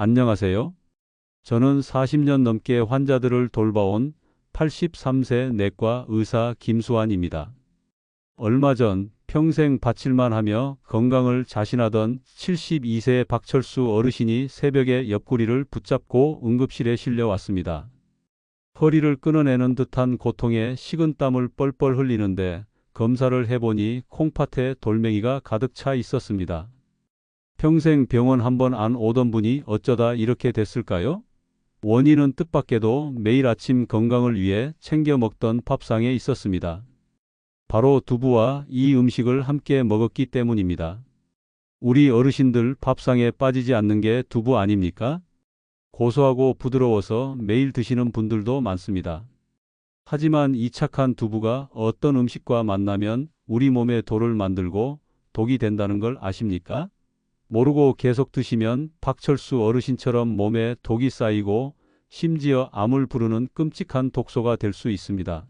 안녕하세요. 저는 40년 넘게 환자들을 돌봐온 83세 내과 의사 김수환입니다. 얼마 전 평생 바칠만 하며 건강을 자신하던 72세 박철수 어르신이 새벽에 옆구리를 붙잡고 응급실에 실려왔습니다. 허리를 끊어내는 듯한 고통에 식은땀을 뻘뻘 흘리는데 검사를 해보니 콩팥에 돌멩이가 가득 차 있었습니다. 평생 병원 한 번 안 오던 분이 어쩌다 이렇게 됐을까요? 원인은 뜻밖에도 매일 아침 건강을 위해 챙겨 먹던 밥상에 있었습니다. 바로 두부와 이 음식을 함께 먹었기 때문입니다. 우리 어르신들 밥상에 빠지지 않는 게 두부 아닙니까? 고소하고 부드러워서 매일 드시는 분들도 많습니다. 하지만 이 착한 두부가 어떤 음식과 만나면 우리 몸에 돌을 만들고 독이 된다는 걸 아십니까? 모르고 계속 드시면 박철수 어르신처럼 몸에 독이 쌓이고 심지어 암을 부르는 끔찍한 독소가 될 수 있습니다.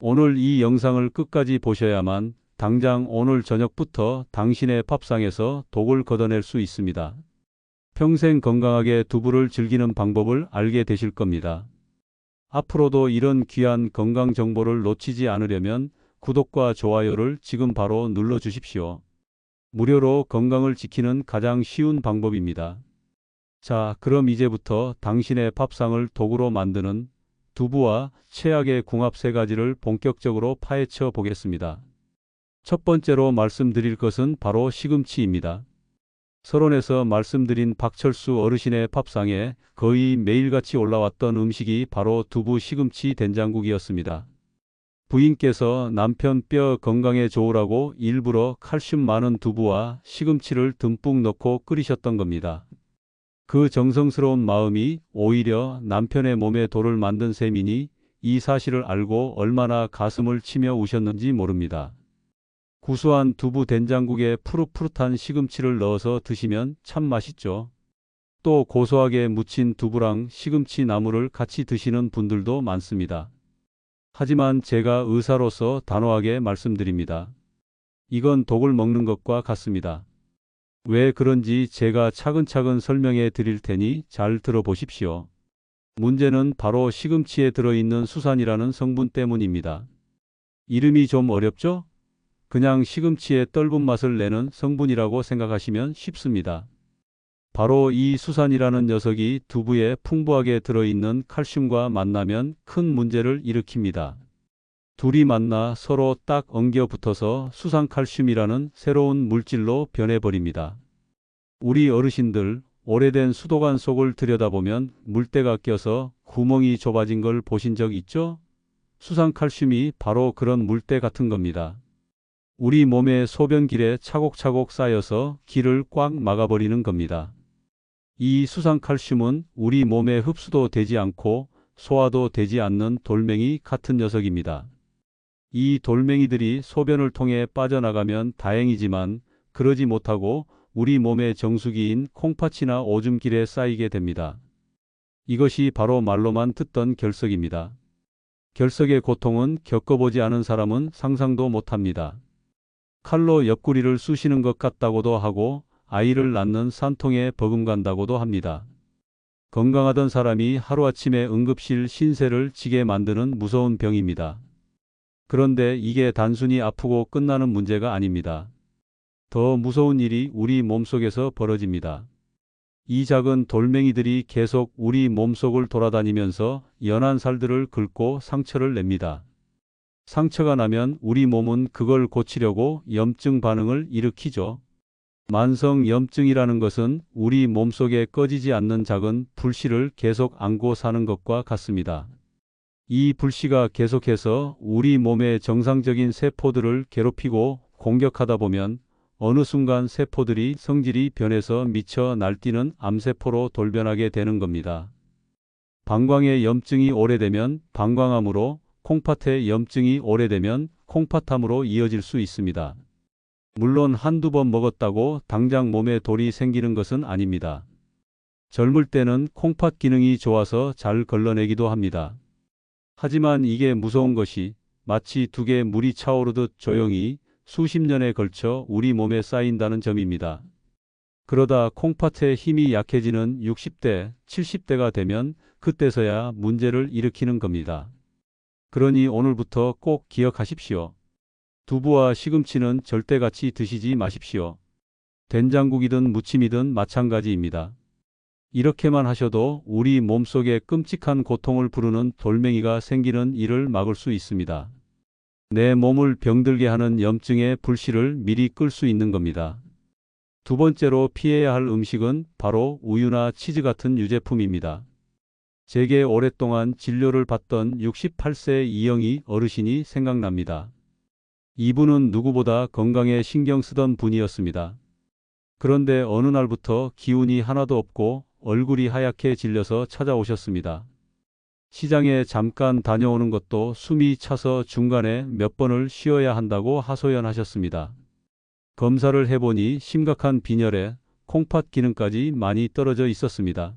오늘 이 영상을 끝까지 보셔야만 당장 오늘 저녁부터 당신의 밥상에서 독을 걷어낼 수 있습니다. 평생 건강하게 두부를 즐기는 방법을 알게 되실 겁니다. 앞으로도 이런 귀한 건강 정보를 놓치지 않으려면 구독과 좋아요를 지금 바로 눌러 주십시오. 무료로 건강을 지키는 가장 쉬운 방법입니다. 자, 그럼 이제부터 당신의 밥상을 독으로 만드는 두부와 최악의 궁합 세 가지를 본격적으로 파헤쳐 보겠습니다. 첫 번째로 말씀드릴 것은 바로 시금치입니다. 서론에서 말씀드린 박철수 어르신의 밥상에 거의 매일같이 올라왔던 음식이 바로 두부 시금치 된장국이었습니다. 부인께서 남편 뼈 건강에 좋으라고 일부러 칼슘 많은 두부와 시금치를 듬뿍 넣고 끓이셨던 겁니다. 그 정성스러운 마음이 오히려 남편의 몸에 돌을 만든 셈이니 이 사실을 알고 얼마나 가슴을 치며 우셨는지 모릅니다. 구수한 두부 된장국에 푸릇푸릇한 시금치를 넣어서 드시면 참 맛있죠. 또 고소하게 무친 두부랑 시금치 나물을 같이 드시는 분들도 많습니다. 하지만 제가 의사로서 단호하게 말씀드립니다. 이건 독을 먹는 것과 같습니다. 왜 그런지 제가 차근차근 설명해 드릴 테니 잘 들어보십시오. 문제는 바로 시금치에 들어있는 수산이라는 성분 때문입니다. 이름이 좀 어렵죠? 그냥 시금치의 떫은 맛을 내는 성분이라고 생각하시면 쉽습니다. 바로 이 수산이라는 녀석이 두부에 풍부하게 들어있는 칼슘과 만나면 큰 문제를 일으킵니다. 둘이 만나 서로 딱 엉겨 붙어서 수산칼슘이라는 새로운 물질로 변해버립니다. 우리 어르신들 오래된 수도관 속을 들여다보면 물때가 껴서 구멍이 좁아진 걸 보신 적 있죠? 수산칼슘이 바로 그런 물때 같은 겁니다. 우리 몸의 소변길에 차곡차곡 쌓여서 길을 꽉 막아버리는 겁니다. 이 수산칼슘은 우리 몸에 흡수도 되지 않고 소화도 되지 않는 돌멩이 같은 녀석입니다. 이 돌멩이들이 소변을 통해 빠져나가면 다행이지만 그러지 못하고 우리 몸의 정수기인 콩팥이나 오줌길에 쌓이게 됩니다. 이것이 바로 말로만 듣던 결석입니다. 결석의 고통은 겪어보지 않은 사람은 상상도 못합니다. 칼로 옆구리를 쑤시는 것 같다고도 하고 아이를 낳는 산통에 버금간다고도 합니다. 건강하던 사람이 하루아침에 응급실 신세를 지게 만드는 무서운 병입니다. 그런데 이게 단순히 아프고 끝나는 문제가 아닙니다. 더 무서운 일이 우리 몸속에서 벌어집니다. 이 작은 돌멩이들이 계속 우리 몸속을 돌아다니면서 연한 살들을 긁고 상처를 냅니다. 상처가 나면 우리 몸은 그걸 고치려고 염증 반응을 일으키죠. 만성 염증이라는 것은 우리 몸속에 꺼지지 않는 작은 불씨를 계속 안고 사는 것과 같습니다. 이 불씨가 계속해서 우리 몸의 정상적인 세포들을 괴롭히고 공격하다 보면 어느 순간 세포들이 성질이 변해서 미쳐 날뛰는 암세포로 돌변하게 되는 겁니다. 방광의 염증이 오래되면 방광암으로 콩팥의 염증이 오래되면 콩팥암으로 이어질 수 있습니다. 물론 한두 번 먹었다고 당장 몸에 돌이 생기는 것은 아닙니다. 젊을 때는 콩팥 기능이 좋아서 잘 걸러내기도 합니다. 하지만 이게 무서운 것이 마치 두 개의 물이 차오르듯 조용히 수십 년에 걸쳐 우리 몸에 쌓인다는 점입니다. 그러다 콩팥의 힘이 약해지는 60대, 70대가 되면 그때서야 문제를 일으키는 겁니다. 그러니 오늘부터 꼭 기억하십시오. 두부와 시금치는 절대 같이 드시지 마십시오. 된장국이든 무침이든 마찬가지입니다. 이렇게만 하셔도 우리 몸속에 끔찍한 고통을 부르는 돌멩이가 생기는 일을 막을 수 있습니다. 내 몸을 병들게 하는 염증의 불씨를 미리 끌 수 있는 겁니다. 두 번째로 피해야 할 음식은 바로 우유나 치즈 같은 유제품입니다. 제게 오랫동안 진료를 받던 68세 이영희 어르신이 생각납니다. 이분은 누구보다 건강에 신경 쓰던 분이었습니다. 그런데 어느 날부터 기운이 하나도 없고 얼굴이 하얗게 질려서 찾아오셨습니다. 시장에 잠깐 다녀오는 것도 숨이 차서 중간에 몇 번을 쉬어야 한다고 하소연하셨습니다. 검사를 해보니 심각한 빈혈에 콩팥 기능까지 많이 떨어져 있었습니다.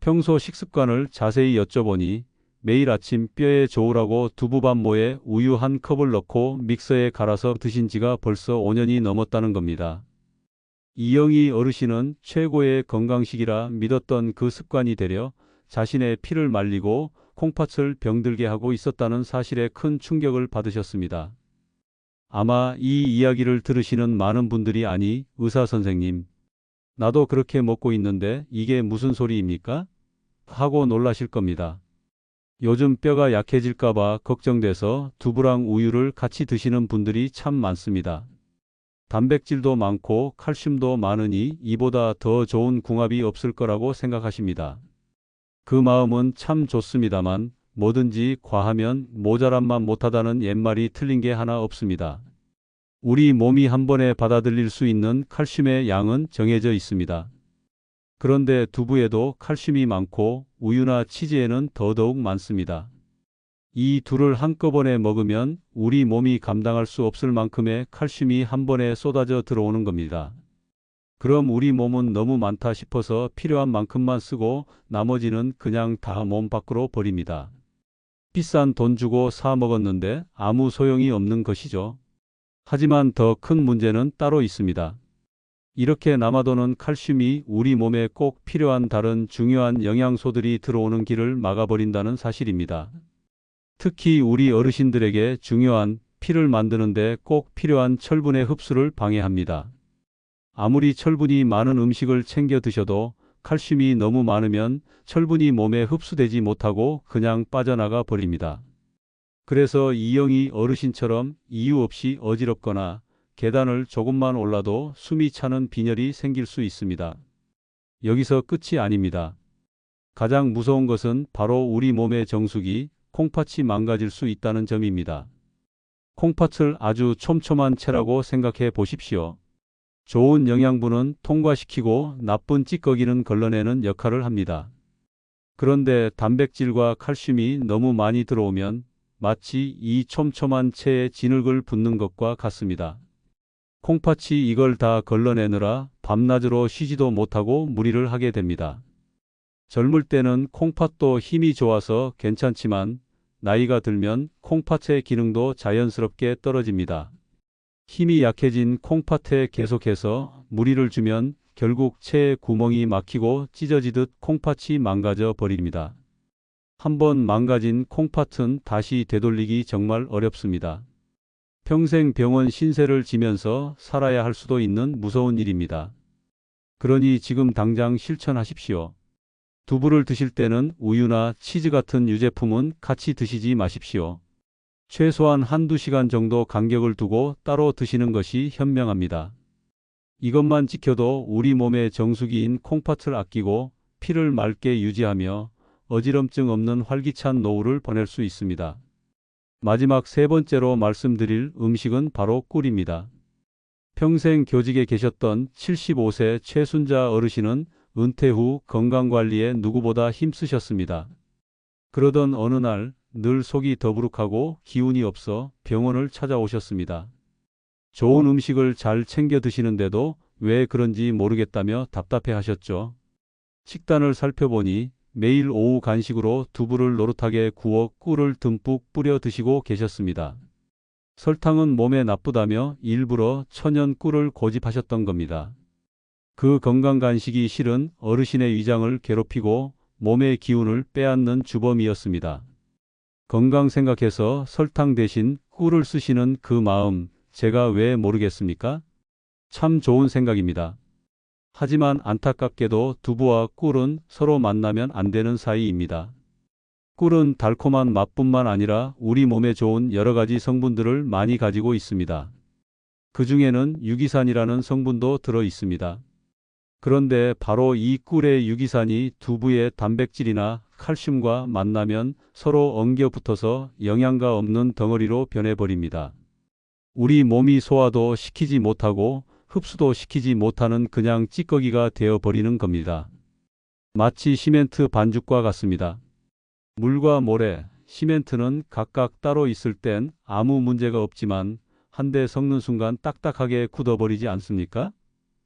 평소 식습관을 자세히 여쭤보니 매일 아침 뼈에 좋으라고 두부밥 모에 우유 한 컵을 넣고 믹서에 갈아서 드신 지가 벌써 5년이 넘었다는 겁니다. 이영희 어르신은 최고의 건강식이라 믿었던 그 습관이 되려 자신의 피를 말리고 콩팥을 병들게 하고 있었다는 사실에 큰 충격을 받으셨습니다. 아마 이 이야기를 들으시는 많은 분들이 아니, 의사 선생님, 나도 그렇게 먹고 있는데 이게 무슨 소리입니까? 하고 놀라실 겁니다. 요즘 뼈가 약해질까봐 걱정돼서 두부랑 우유를 같이 드시는 분들이 참 많습니다. 단백질도 많고 칼슘도 많으니 이보다 더 좋은 궁합이 없을 거라고 생각하십니다. 그 마음은 참 좋습니다만 뭐든지 과하면 모자란만 못하다는 옛말이 틀린 게 하나 없습니다. 우리 몸이 한 번에 받아들일 수 있는 칼슘의 양은 정해져 있습니다. 그런데 두부에도 칼슘이 많고 우유나 치즈에는 더더욱 많습니다. 이 둘을 한꺼번에 먹으면 우리 몸이 감당할 수 없을 만큼의 칼슘이 한 번에 쏟아져 들어오는 겁니다. 그럼 우리 몸은 너무 많다 싶어서 필요한 만큼만 쓰고 나머지는 그냥 다 몸 밖으로 버립니다. 비싼 돈 주고 사 먹었는데 아무 소용이 없는 것이죠. 하지만 더 큰 문제는 따로 있습니다. 이렇게 남아도는 칼슘이 우리 몸에 꼭 필요한 다른 중요한 영양소들이 들어오는 길을 막아버린다는 사실입니다. 특히 우리 어르신들에게 중요한 피를 만드는데 꼭 필요한 철분의 흡수를 방해합니다. 아무리 철분이 많은 음식을 챙겨 드셔도 칼슘이 너무 많으면 철분이 몸에 흡수되지 못하고 그냥 빠져나가 버립니다. 그래서 이영희 어르신처럼 이유 없이 어지럽거나 계단을 조금만 올라도 숨이 차는 빈혈이 생길 수 있습니다. 여기서 끝이 아닙니다. 가장 무서운 것은 바로 우리 몸의 정수기, 콩팥이 망가질 수 있다는 점입니다. 콩팥을 아주 촘촘한 채라고 생각해 보십시오. 좋은 영양분은 통과시키고 나쁜 찌꺼기는 걸러내는 역할을 합니다. 그런데 단백질과 칼슘이 너무 많이 들어오면 마치 이 촘촘한 채에 진흙을 붓는 것과 같습니다. 콩팥이 이걸 다 걸러내느라 밤낮으로 쉬지도 못하고 무리를 하게 됩니다. 젊을 때는 콩팥도 힘이 좋아서 괜찮지만 나이가 들면 콩팥의 기능도 자연스럽게 떨어집니다. 힘이 약해진 콩팥에 계속해서 무리를 주면 결국 체에 구멍이 막히고 찢어지듯 콩팥이 망가져 버립니다. 한번 망가진 콩팥은 다시 되돌리기 정말 어렵습니다. 평생 병원 신세를 지면서 살아야 할 수도 있는 무서운 일입니다. 그러니 지금 당장 실천하십시오. 두부를 드실 때는 우유나 치즈 같은 유제품은 같이 드시지 마십시오. 최소한 한두 시간 정도 간격을 두고 따로 드시는 것이 현명합니다. 이것만 지켜도 우리 몸의 정수기인 콩팥을 아끼고 피를 맑게 유지하며 어지럼증 없는 활기찬 노후를 보낼 수 있습니다. 마지막 세 번째로 말씀드릴 음식은 바로 꿀입니다. 평생 교직에 계셨던 75세 최순자 어르신은 은퇴 후 건강관리에 누구보다 힘쓰셨습니다. 그러던 어느 날 늘 속이 더부룩하고 기운이 없어 병원을 찾아오셨습니다. 좋은 음식을 잘 챙겨 드시는데도 왜 그런지 모르겠다며 답답해 하셨죠. 식단을 살펴보니 매일 오후 간식으로 두부를 노릇하게 구워 꿀을 듬뿍 뿌려 드시고 계셨습니다. 설탕은 몸에 나쁘다며 일부러 천연 꿀을 고집하셨던 겁니다. 그 건강 간식이 실은 어르신의 위장을 괴롭히고 몸의 기운을 빼앗는 주범이었습니다. 건강 생각해서 설탕 대신 꿀을 쓰시는 그 마음 제가 왜 모르겠습니까? 참 좋은 생각입니다. 하지만 안타깝게도 두부와 꿀은 서로 만나면 안 되는 사이입니다. 꿀은 달콤한 맛뿐만 아니라 우리 몸에 좋은 여러 가지 성분들을 많이 가지고 있습니다. 그 중에는 유기산이라는 성분도 들어 있습니다. 그런데 바로 이 꿀의 유기산이 두부의 단백질이나 칼슘과 만나면 서로 엉겨 붙어서 영양가 없는 덩어리로 변해버립니다. 우리 몸이 소화도 시키지 못하고 흡수도 시키지 못하는 그냥 찌꺼기가 되어버리는 겁니다. 마치 시멘트 반죽과 같습니다. 물과 모래, 시멘트는 각각 따로 있을 땐 아무 문제가 없지만 한데 섞는 순간 딱딱하게 굳어버리지 않습니까?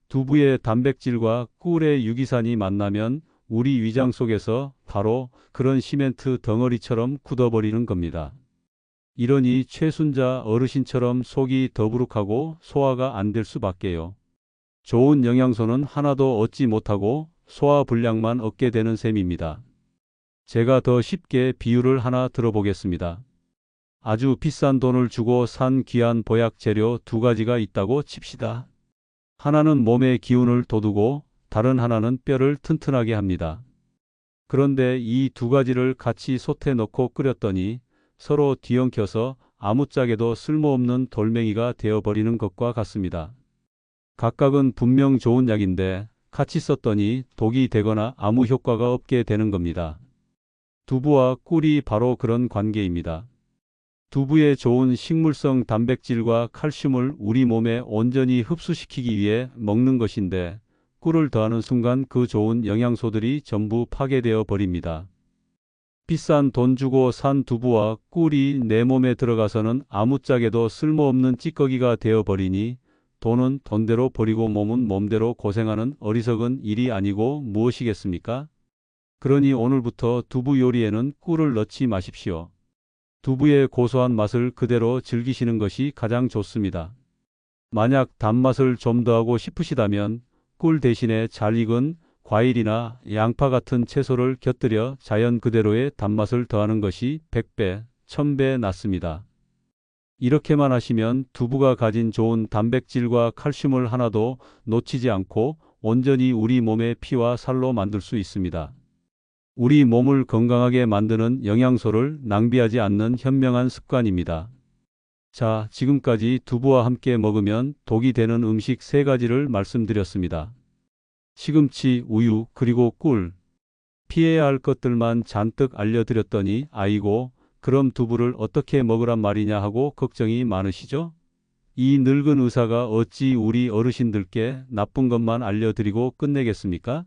두부의 단백질과 꿀의 유기산이 만나면 우리 위장 속에서 바로 그런 시멘트 덩어리처럼 굳어버리는 겁니다. 이러니 최순자 어르신처럼 속이 더부룩하고 소화가 안 될 수밖에요. 좋은 영양소는 하나도 얻지 못하고 소화 불량만 얻게 되는 셈입니다. 제가 더 쉽게 비유를 하나 들어보겠습니다. 아주 비싼 돈을 주고 산 귀한 보약 재료 두 가지가 있다고 칩시다. 하나는 몸의 기운을 돋우고 다른 하나는 뼈를 튼튼하게 합니다. 그런데 이 두 가지를 같이 솥에 넣고 끓였더니 서로 뒤엉켜서 아무짝에도 쓸모없는 돌멩이가 되어버리는 것과 같습니다. 각각은 분명 좋은 약인데 같이 썼더니 독이 되거나 아무 효과가 없게 되는 겁니다. 두부와 꿀이 바로 그런 관계입니다. 두부의 좋은 식물성 단백질과 칼슘을 우리 몸에 온전히 흡수시키기 위해 먹는 것인데 꿀을 더하는 순간 그 좋은 영양소들이 전부 파괴되어 버립니다. 비싼 돈 주고 산 두부와 꿀이 내 몸에 들어가서는 아무짝에도 쓸모없는 찌꺼기가 되어 버리니 돈은 돈대로 버리고 몸은 몸대로 고생하는 어리석은 일이 아니고 무엇이겠습니까? 그러니 오늘부터 두부 요리에는 꿀을 넣지 마십시오. 두부의 고소한 맛을 그대로 즐기시는 것이 가장 좋습니다. 만약 단맛을 좀 더하고 싶으시다면 꿀 대신에 잘 익은 과일이나 양파 같은 채소를 곁들여 자연 그대로의 단맛을 더하는 것이 100배, 1000배 낫습니다. 이렇게만 하시면 두부가 가진 좋은 단백질과 칼슘을 하나도 놓치지 않고 온전히 우리 몸의 피와 살로 만들 수 있습니다. 우리 몸을 건강하게 만드는 영양소를 낭비하지 않는 현명한 습관입니다. 자, 지금까지 두부와 함께 먹으면 독이 되는 음식 세 가지를 말씀드렸습니다. 시금치, 우유, 그리고 꿀. 피해야 할 것들만 잔뜩 알려드렸더니 아이고, 그럼 두부를 어떻게 먹으란 말이냐 하고 걱정이 많으시죠? 이 늙은 의사가 어찌 우리 어르신들께 나쁜 것만 알려드리고 끝내겠습니까?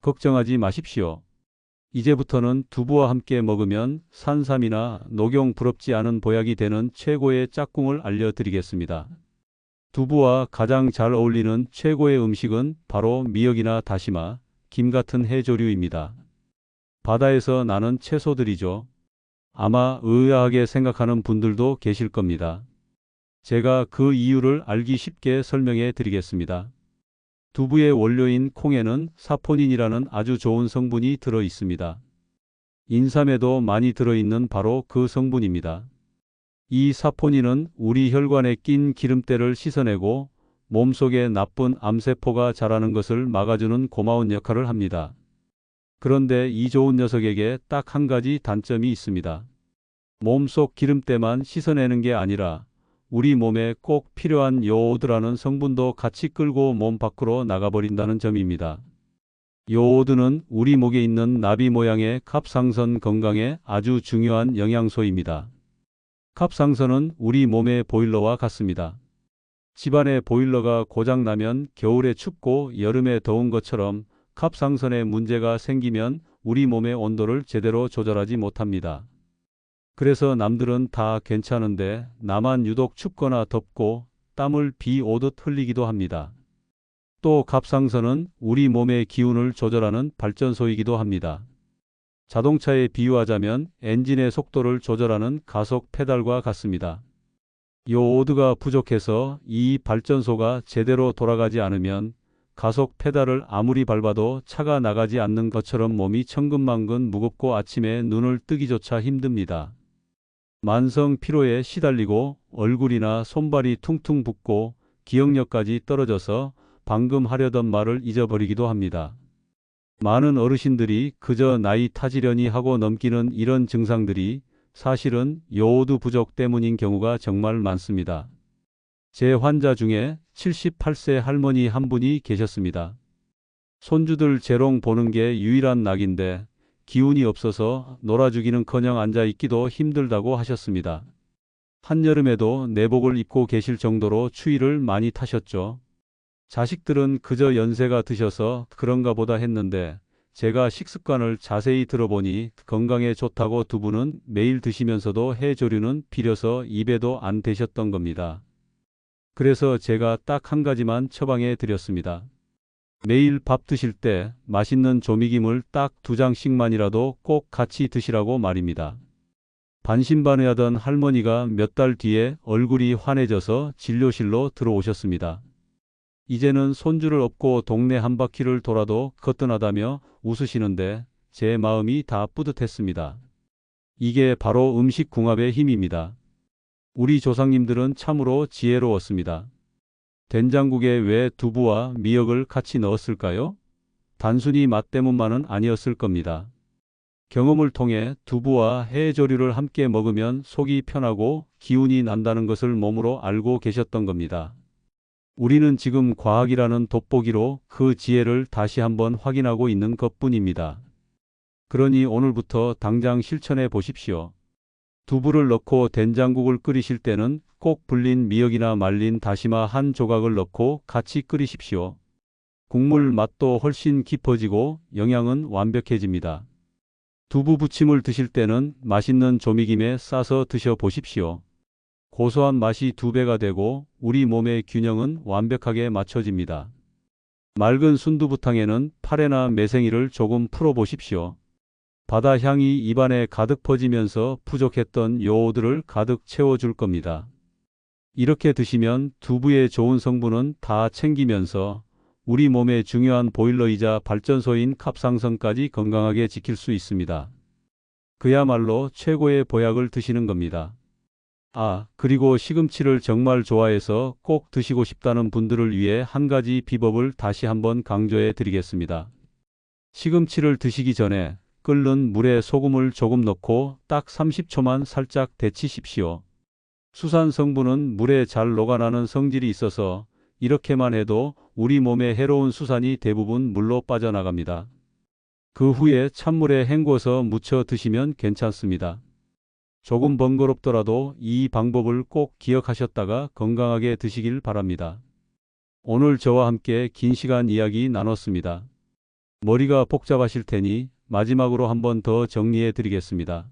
걱정하지 마십시오. 이제부터는 두부와 함께 먹으면 산삼이나 녹용 부럽지 않은 보약이 되는 최고의 짝꿍을 알려드리겠습니다. 두부와 가장 잘 어울리는 최고의 음식은 바로 미역이나 다시마, 김 같은 해조류입니다. 바다에서 나는 채소들이죠. 아마 의아하게 생각하는 분들도 계실 겁니다. 제가 그 이유를 알기 쉽게 설명해 드리겠습니다. 두부의 원료인 콩에는 사포닌이라는 아주 좋은 성분이 들어 있습니다. 인삼에도 많이 들어있는 바로 그 성분입니다. 이 사포닌은 우리 혈관에 낀 기름때를 씻어내고 몸속에 나쁜 암세포가 자라는 것을 막아주는 고마운 역할을 합니다. 그런데 이 좋은 녀석에게 딱 한 가지 단점이 있습니다. 몸속 기름때만 씻어내는 게 아니라 우리 몸에 꼭 필요한 요오드라는 성분도 같이 끌고 몸 밖으로 나가버린다는 점입니다. 요오드는 우리 목에 있는 나비 모양의 갑상선 건강에 아주 중요한 영양소입니다. 갑상선은 우리 몸의 보일러와 같습니다. 집안의 보일러가 고장나면 겨울에 춥고 여름에 더운 것처럼 갑상선에 문제가 생기면 우리 몸의 온도를 제대로 조절하지 못합니다. 그래서 남들은 다 괜찮은데 나만 유독 춥거나 덥고 땀을 비 오듯 흘리기도 합니다. 또 갑상선은 우리 몸의 기운을 조절하는 발전소이기도 합니다. 자동차에 비유하자면 엔진의 속도를 조절하는 가속 페달과 같습니다. 요오드가 부족해서 이 발전소가 제대로 돌아가지 않으면 가속 페달을 아무리 밟아도 차가 나가지 않는 것처럼 몸이 천근만근 무겁고 아침에 눈을 뜨기조차 힘듭니다. 만성 피로에 시달리고 얼굴이나 손발이 퉁퉁 붓고 기억력까지 떨어져서 방금 하려던 말을 잊어버리기도 합니다. 많은 어르신들이 그저 나이 타지려니 하고 넘기는 이런 증상들이 사실은 요오드 부족 때문인 경우가 정말 많습니다. 제 환자 중에 78세 할머니 한 분이 계셨습니다. 손주들 재롱 보는 게 유일한 낙인데 기운이 없어서 놀아주기는커녕 앉아 있기도 힘들다고 하셨습니다. 한여름에도 내복을 입고 계실 정도로 추위를 많이 타셨죠. 자식들은 그저 연세가 드셔서 그런가 보다 했는데 제가 식습관을 자세히 들어보니 건강에 좋다고 두부는 매일 드시면서도 해조류는 비려서 입에도 안 대셨던 겁니다. 그래서 제가 딱 한 가지만 처방해 드렸습니다. 매일 밥 드실 때 맛있는 조미김을 딱 두 장씩만이라도 꼭 같이 드시라고 말입니다. 반신반의하던 할머니가 몇 달 뒤에 얼굴이 환해져서 진료실로 들어오셨습니다. 이제는 손주를 업고 동네 한 바퀴를 돌아도 거뜬하다며 웃으시는데 제 마음이 다 뿌듯했습니다. 이게 바로 음식 궁합의 힘입니다. 우리 조상님들은 참으로 지혜로웠습니다. 된장국에 왜 두부와 미역을 같이 넣었을까요? 단순히 맛 때문만은 아니었을 겁니다. 경험을 통해 두부와 해조류를 함께 먹으면 속이 편하고 기운이 난다는 것을 몸으로 알고 계셨던 겁니다. 우리는 지금 과학이라는 돋보기로 그 지혜를 다시 한번 확인하고 있는 것 뿐입니다. 그러니 오늘부터 당장 실천해 보십시오. 두부를 넣고 된장국을 끓이실 때는 꼭 불린 미역이나 말린 다시마 한 조각을 넣고 같이 끓이십시오. 국물 맛도 훨씬 깊어지고 영양은 완벽해집니다. 두부 부침을 드실 때는 맛있는 조미김에 싸서 드셔 보십시오. 고소한 맛이 두 배가 되고 우리 몸의 균형은 완벽하게 맞춰집니다. 맑은 순두부탕에는 파래나 매생이를 조금 풀어 보십시오. 바다 향이 입안에 가득 퍼지면서 부족했던 요오드를 가득 채워줄 겁니다. 이렇게 드시면 두부의 좋은 성분은 다 챙기면서 우리 몸의 중요한 보일러이자 발전소인 갑상선까지 건강하게 지킬 수 있습니다. 그야말로 최고의 보약을 드시는 겁니다. 아, 그리고 시금치를 정말 좋아해서 꼭 드시고 싶다는 분들을 위해 한 가지 비법을 다시 한번 강조해 드리겠습니다. 시금치를 드시기 전에 끓는 물에 소금을 조금 넣고 딱 30초만 살짝 데치십시오. 수산 성분은 물에 잘 녹아나는 성질이 있어서 이렇게만 해도 우리 몸에 해로운 수산이 대부분 물로 빠져나갑니다. 그 후에 찬물에 헹궈서 무쳐 드시면 괜찮습니다. 조금 번거롭더라도 이 방법을 꼭 기억하셨다가 건강하게 드시길 바랍니다. 오늘 저와 함께 긴 시간 이야기 나눴습니다. 머리가 복잡하실 테니 마지막으로 한 번 더 정리해 드리겠습니다.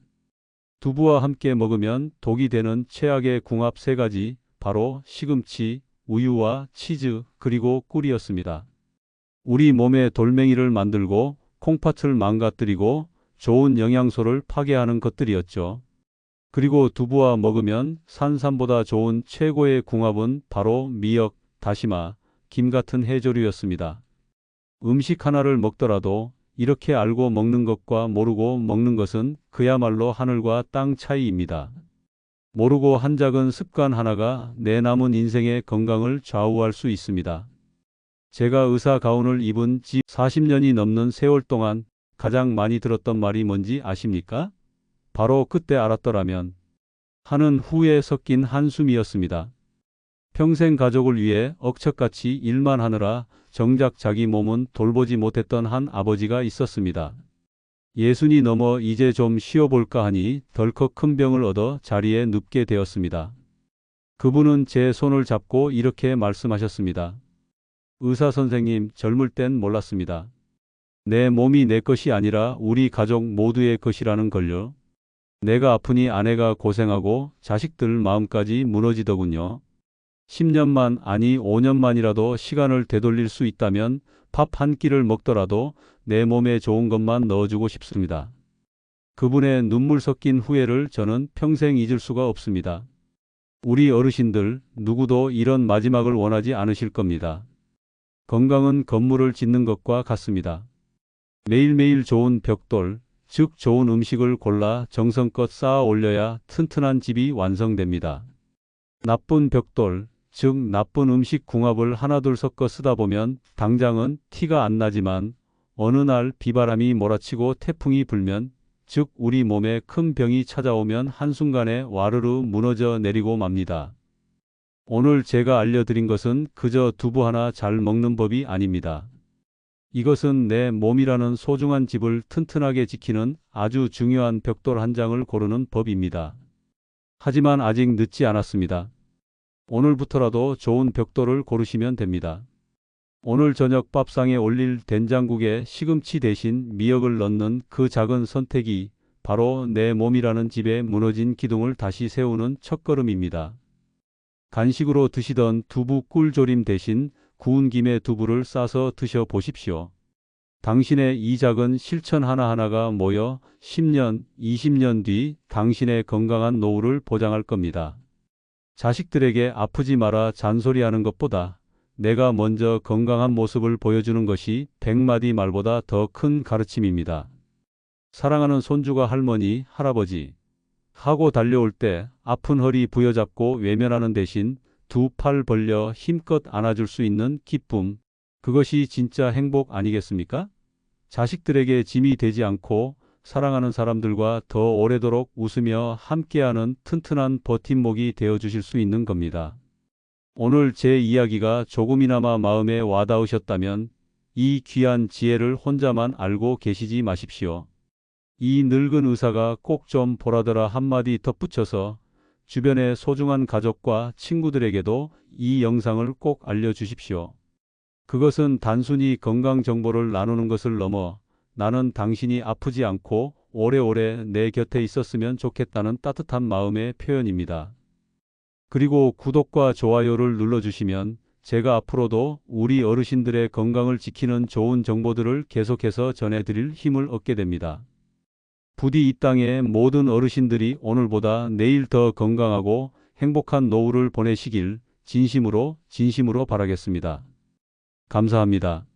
두부와 함께 먹으면 독이 되는 최악의 궁합 세 가지, 바로 시금치, 우유와 치즈, 그리고 꿀이었습니다. 우리 몸에 돌멩이를 만들고 콩팥을 망가뜨리고 좋은 영양소를 파괴하는 것들이었죠. 그리고 두부와 먹으면 산삼보다 좋은 최고의 궁합은 바로 미역, 다시마, 김 같은 해조류였습니다. 음식 하나를 먹더라도 이렇게 알고 먹는 것과 모르고 먹는 것은 그야말로 하늘과 땅 차이입니다. 모르고 한 작은 습관 하나가 내 남은 인생의 건강을 좌우할 수 있습니다. 제가 의사 가운을 입은 지 40년이 넘는 세월 동안 가장 많이 들었던 말이 뭔지 아십니까? 바로 그때 알았더라면 하는 후에 섞인 한숨이었습니다. 평생 가족을 위해 억척같이 일만 하느라 정작 자기 몸은 돌보지 못했던 한 아버지가 있었습니다. 예순이 넘어 이제 좀 쉬어볼까 하니 덜컥 큰 병을 얻어 자리에 눕게 되었습니다. 그분은 제 손을 잡고 이렇게 말씀하셨습니다. 의사 선생님, 젊을 땐 몰랐습니다. 내 몸이 내 것이 아니라 우리 가족 모두의 것이라는 걸요. 내가 아프니 아내가 고생하고 자식들 마음까지 무너지더군요. 10년만 아니 5년만이라도 시간을 되돌릴 수 있다면 밥 한 끼를 먹더라도 내 몸에 좋은 것만 넣어주고 싶습니다. 그분의 눈물 섞인 후회를 저는 평생 잊을 수가 없습니다. 우리 어르신들 누구도 이런 마지막을 원하지 않으실 겁니다. 건강은 건물을 짓는 것과 같습니다. 매일매일 좋은 벽돌, 즉 좋은 음식을 골라 정성껏 쌓아 올려야 튼튼한 집이 완성됩니다. 나쁜 벽돌, 즉 나쁜 음식 궁합을 하나둘 섞어 쓰다 보면 당장은 티가 안 나지만 어느 날 비바람이 몰아치고 태풍이 불면 즉 우리 몸에 큰 병이 찾아오면 한순간에 와르르 무너져 내리고 맙니다. 오늘 제가 알려드린 것은 그저 두부 하나 잘 먹는 법이 아닙니다. 이것은 내 몸이라는 소중한 집을 튼튼하게 지키는 아주 중요한 벽돌 한 장을 고르는 법입니다. 하지만 아직 늦지 않았습니다. 오늘부터라도 좋은 벽돌을 고르시면 됩니다. 오늘 저녁 밥상에 올릴 된장국에 시금치 대신 미역을 넣는 그 작은 선택이 바로 내 몸이라는 집에 무너진 기둥을 다시 세우는 첫걸음입니다. 간식으로 드시던 두부 꿀조림 대신 구운 김에 두부를 싸서 드셔 보십시오. 당신의 이 작은 실천 하나하나가 모여 10년, 20년 뒤 당신의 건강한 노후를 보장할 겁니다. 자식들에게 아프지 마라 잔소리하는 것보다 내가 먼저 건강한 모습을 보여주는 것이 백마디 말보다 더 큰 가르침입니다. 사랑하는 손주가 할머니, 할아버지 하고 달려올 때 아픈 허리 부여잡고 외면하는 대신 두 팔 벌려 힘껏 안아줄 수 있는 기쁨. 그것이 진짜 행복 아니겠습니까? 자식들에게 짐이 되지 않고 사랑하는 사람들과 더 오래도록 웃으며 함께하는 튼튼한 버팀목이 되어 주실 수 있는 겁니다. 오늘 제 이야기가 조금이나마 마음에 와닿으셨다면 이 귀한 지혜를 혼자만 알고 계시지 마십시오. 이 늙은 의사가 꼭 좀 보라더라 한마디 덧붙여서 주변의 소중한 가족과 친구들에게도 이 영상을 꼭 알려주십시오. 그것은 단순히 건강 정보를 나누는 것을 넘어 나는 당신이 아프지 않고 오래오래 내 곁에 있었으면 좋겠다는 따뜻한 마음의 표현입니다. 그리고 구독과 좋아요를 눌러주시면 제가 앞으로도 우리 어르신들의 건강을 지키는 좋은 정보들을 계속해서 전해드릴 힘을 얻게 됩니다. 부디 이 땅의 모든 어르신들이 오늘보다 내일 더 건강하고 행복한 노후를 보내시길 진심으로 진심으로 바라겠습니다. 감사합니다.